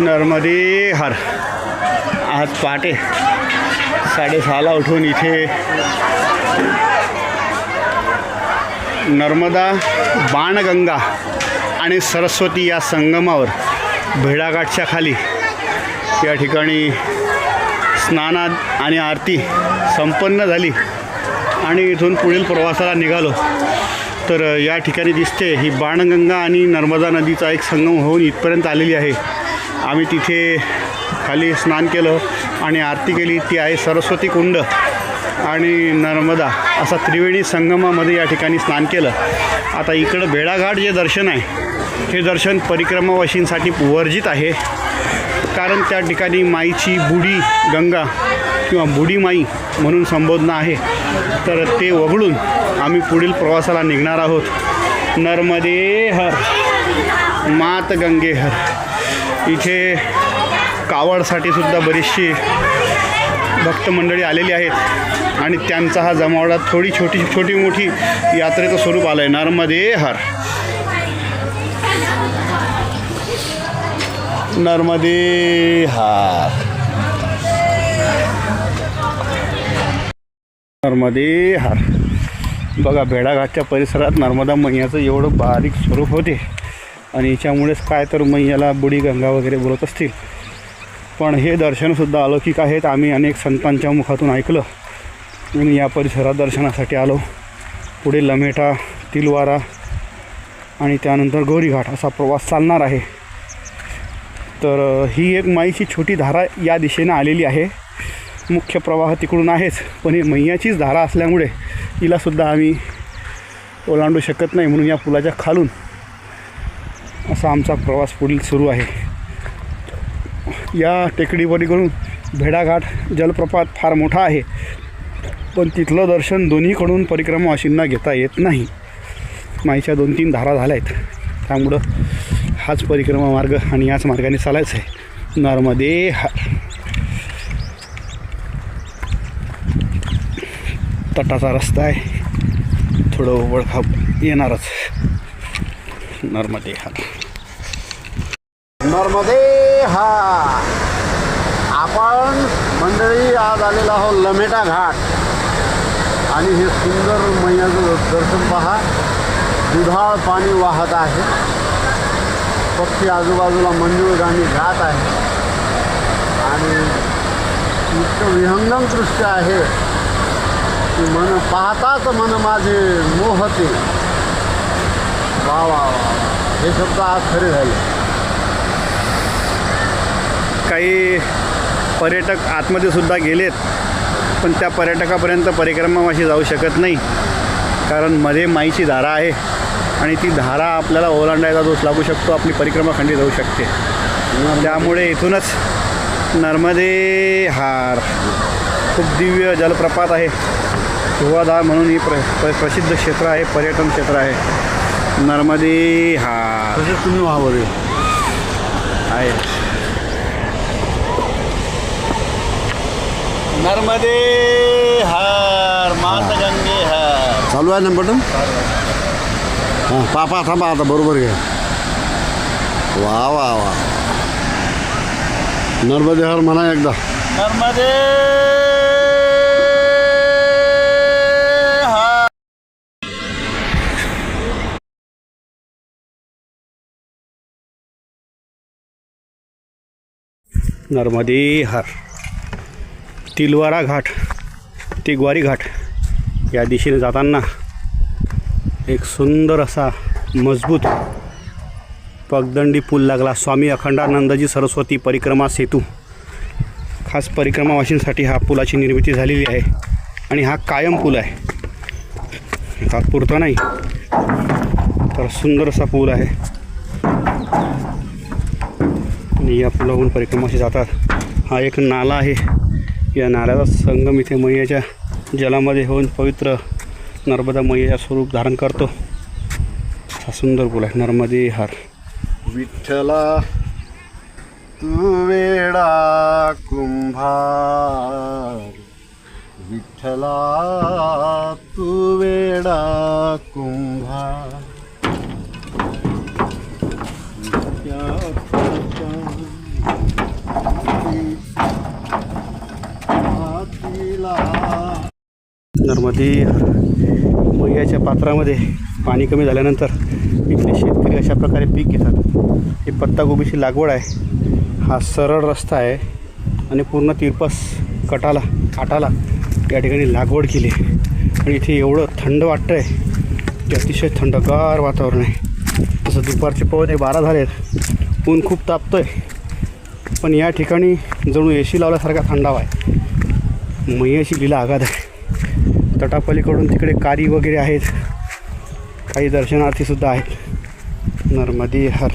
नर्मदे हर। आज पहाटे साडेसहाला उठून इथे नर्मदा बाणगंगा आणि सरस्वती या संगमावर भेडाघाटच्या खाली या ठिकाणी स्नानात आणि आरती संपन्न झाली आणि इथून पुढील प्रवासाला निघालो. तर या ठिकाणी दिसते. ही बाणगंगा आणि नर्मदा नदीचा एक संगम होऊन इथपर्यंत आलेली आहे. आम्ही तिथे खाली स्नान केलं आणि आरती केली. ती आहे सरस्वती कुंड आणि नर्मदा असा त्रिवेणी संगमामध्ये या ठिकाणी स्नान केलं. आता इकडं भेडाघाट जे दर्शन आहे हे दर्शन परिक्रमावशींसाठी वर्जित आहे. कारण त्या ठिकाणी माईची बुडी गंगा किंवा बुडी माई म्हणून संबोधना आहे. तर ते वगळून आम्ही पुढील प्रवासाला निघणार आहोत. नर्मदे हर मात गंगे हर. इथे कावडसाठी सुद्धा बरीचशी भक्तमंडळी आलेली आहेत आणि त्यांचा हा जमावडा थोडी छोटी छोटी मोठी यात्रेचं स्वरूप आलं आहे नर्मदे हर. नर्मदे हा. नर्मदे हार बघा भेडाघाटच्या परिसरात नर्मदा मैयाचं एवढं बारीक स्वरूप होते. आणि याच्यामुळेच काय तर मैयाला बुडी गंगा वगैरे बोलत असतील. पण हे दर्शनसुद्धा अलौकिक आहेत. आम्ही अनेक संतांच्या मुखातून ऐकलं. आणि या परिसरात दर्शनासाठी आलो. पुढे लमेटा तिलवारा आणि त्यानंतर गौरीघाट असा प्रवास चालणार आहे. तर ही एक माईची छोटी धारा या दिशेनं आलेली आहे. मुख्य प्रवाह तिकडून आहेच पण ही मैयाचीच धारा असल्यामुळे हिलासुद्धा आम्ही ओलांडू शकत नाही म्हणून या पुलाच्या खालून असा आमचा प्रवास पुढील सुरू आहे. या टेकडीवरीकडून भेडाघाट जलप्रपात फार मोठा आहे पण तिथलं दर्शन दोन्हीकडून परिक्रमावासींना घेता येत नाही. माईच्या दोन तीन धारा झाल्या आहेत त्यामुळं हाच परिक्रमा मार्ग आणि याच मार्गाने चालायचं आहे. नर्मदे तटाचा रस्ता आहे. थोडं ओळखा येणारच. नर्मदे हा. नर्मदे हा. आपण मंडळी आज आलेलो आहोत लमेटा घाट. आणि हे सुंदर मैयाचं दर्शन पहा. दुधाळ पाणी वाहत आहे. पक्षी आजूबाजूला मंजूळगामी गात आहे. आणि इतकं विहंगम दृश्य आहे की मन पाहताच मन माझे मोहते. वा वा वा वा. हे शब्द आज खरे झाले. काही पर्यटक आतमध्ये सुद्धा गेलेत पण त्या पर्यटकापर्यंत परिक्रमावाशी जाऊ शकत नाही. कारण मध्ये माईची धारा आहे. आणि ती धारा आपल्याला ओलांडायचा दोष लागू शकतो आपली परिक्रमा खंडित होऊ शकते. त्यामुळे इथूनच नर्मदे हार. खूप दिव्य जलप्रपात आहे. धुवाधार म्हणून ही प्र प्र- प्रसिद्ध क्षेत्र आहे पर्यटन क्षेत्र आहे. नर्मदे हार. तसेच तुम्ही व्हावं आहे. नर्मदे हर मात गंगे हर. चालू आहे ना बटन हां पापा थांबा आता बरोबर घ्या. वा वा वा. नर्मदे हर म्हणा एकदा. नर्मदे हर नर्मदे हर तिलवारा घाट तिगवारी घाट या दिशेने जाताना एक सुंदर असा मजबूत पगदंडी पूल लागला. स्वामी अखंडानंदजी सरस्वती परिक्रमा सेतू. खास परिक्रमावाशींसाठी हा पुलाची निर्मिती झालेली आहे आणि हा कायम पूल आहे. तात्पुरता नाही तर सुंदर असा पूल आहे. आणि या पुलावरून परिक्रमाशी जातात. हा एक नाला आहे. या नाल्याचा संगम इथे मैयाच्या जलामध्ये होऊन पवित्र नर्मदा मैयाचा स्वरूप धारण करतो. हा सुंदर पूल आहे नर्मदे हार. विठ्ठला तू वेडा कुंभार. विठ्ठला तू वेडा कुंभार. नर्मदे मैयाच्या पात्रामध्ये पाणी कमी झाल्यानंतर इथले शेतकरी अशा प्रकारे पीक घेतात. ही पत्तागोबीची लागवड आहे. हा सरळ रस्ता आहे आणि पूर्ण तिरपस कटाला काटाला या ठिकाणी लागवड केली आहे. आणि इथे एवढं थंड वाटतं आहे की अतिशय थंडगार वातावरण आहे. तसं दुपारचे पवने बारा झालेत. ऊन खूप तापतं आहे पण या ठिकाणी जणू ए सी लावल्यासारखा थंडावा आहे. मैयाची लिला आघात आहे. तटापलीकडून तिकडे कारी वगैरे आहेत. काही दर्शनार्थीसुद्धा आहेत. नर्मदी हर.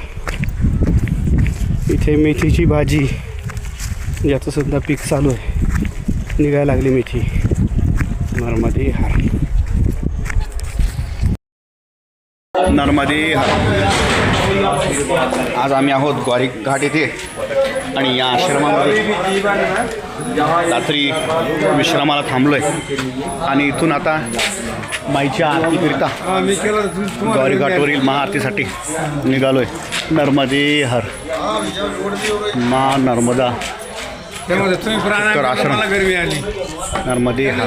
इथे मेथीची भाजी याचंसुद्धा पीक चालू आहे. निघायला लागली मेथी. नर्मदी हर. नर्मदी हर. आज आम्ही आहोत ग्वारी घाट येथे आणि या आश्रमामध्ये रात्री विश्रामाला थांबलो आहे आणि इथून आता माईच्या आरतीकरिता गौरीघाटवरील महाआरतीसाठी निघालो आहे नर्मदे हर. मा नर्मदा. आश्रम. नर्मदे हर.